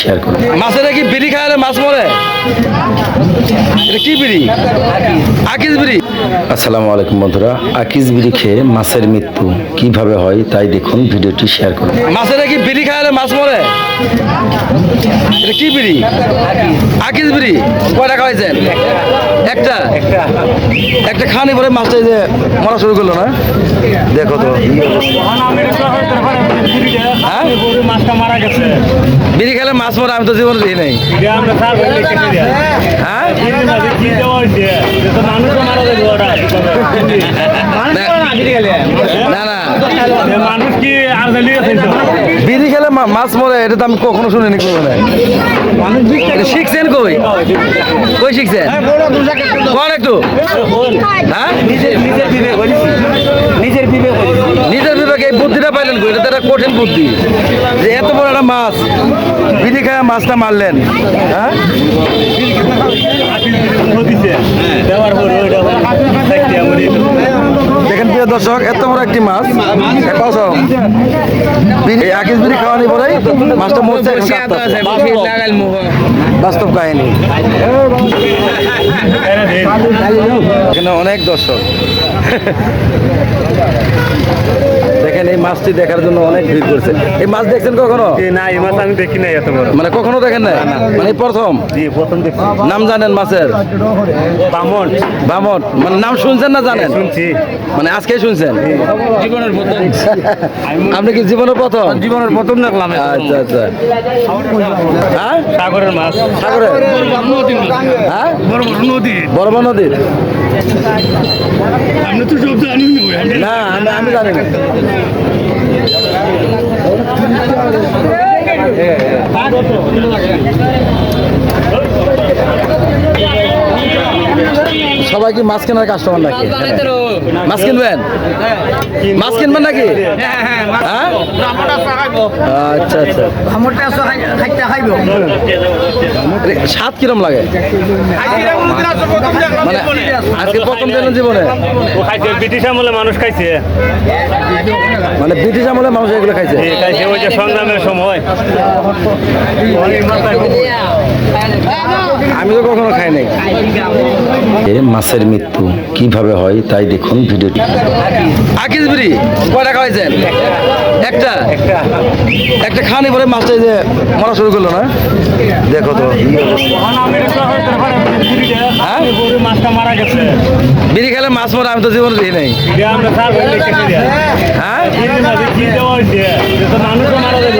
Share করুন মাছের কি বিড়ি খাইলে মাছ মরে? এটা কি বিড়ি? আকিজ বিড়ি। আসসালামু আলাইকুম বন্ধুরা আকিজ বিড়ি খেয়ে মাছের মৃত্যু কীভাবে হয় তাই দেখুন ভিডিওটি শেয়ার করুন। মাছের কি বিড়ি খাইলে মাছ মরে? এটা কি বিড়ি? আকিজ বিড়ি। কয় টাকা হয়েছেন একটা খানি পরে মাছটা যে মরা শুরু করল না? দেখো তো। হ্যাঁ? বিড়ি খেলে মাছ মরা আমি তো জীবনে দিই নাই। না আমরা মাছ মরে, এটা তো আমি কখনো শুনিনি কোনো শিখছেন কই? কই শিখছেন? কোন একটু? হ্যাঁ? নিজের বিবেক নিজের বিবেক এই বুদ্ধিটা পাইলেন কই? এটা একটা কঠিন বুদ্ধি। যে এত বড় একটা মাছ বিধি খায় মাছটা মারলেন হ্যাঁ? দর্শক এত বড় একটি মাছ। বিড়ি- এই আকিস বিড়ি খাওয়ানি পরে মাছটা মরছে বাস্তব কাহিনী। এখানে অনেক দর্শক। মাছটি দেখার জন্য অনেক ভিড় করছে। এই মাছ দেখছেন কখনো? না এই মাছ আমি দেখি নাই এত বড়। মানে কখনো দেখেন না মানে প্রথম? জি প্রথম দেখছি। নাম জানেন মাছের? বামন। বামন। মানে নাম শুনছেন না জানেন? শুনছি। মানে আজকে শুনছেন? জীবনের প্রথম। আপনি কি জীবনের প্রথম? জীবনের প্রথম দেখলাম আচ্ছা আচ্ছা। হ্যাঁ? সাগরের মাছ। সাগরে? হ্যাঁ? বড় বড় নদী। বড় বড় নদীর আপনি তো সব জানি না। আমি আমি জানি না। হ্যাঁ, হ্যাঁ। সবাই কি মাছ কেনার কাস্টমার নাকি? মাছ কিনবেন? মাছ কিনবেন নাকি? হ্যাঁ? আচ্ছা আচ্ছা। স্বাদ কিরম লাগে? মানে আজকে প্রথম দিন জীবনে? ও ব্রিটিশ আমলে মানুষ খাইছে মানে ব্রিটিশ আমলে মানুষ এগুলো খাইছে? খাইছে ওই যে সংগ্রামের সময়। আমি তো কখনো খাই নাই। মাছের মৃত্যু কীভাবে হয় তাই দেখুন ভিডিওটি। আকিস বিড়ি কয় টাকা হয়েছেন একটা? একটা খানি পরে মাছটা যে মরা শুরু করল না? দেখো তো। হ্যাঁ? মাছটা মারা গেছে বিড়ি খেলে মাছ মরে আমি তো জীবনে দেখি নাই। হ্যাঁ? হয়েছে মারা যাবে।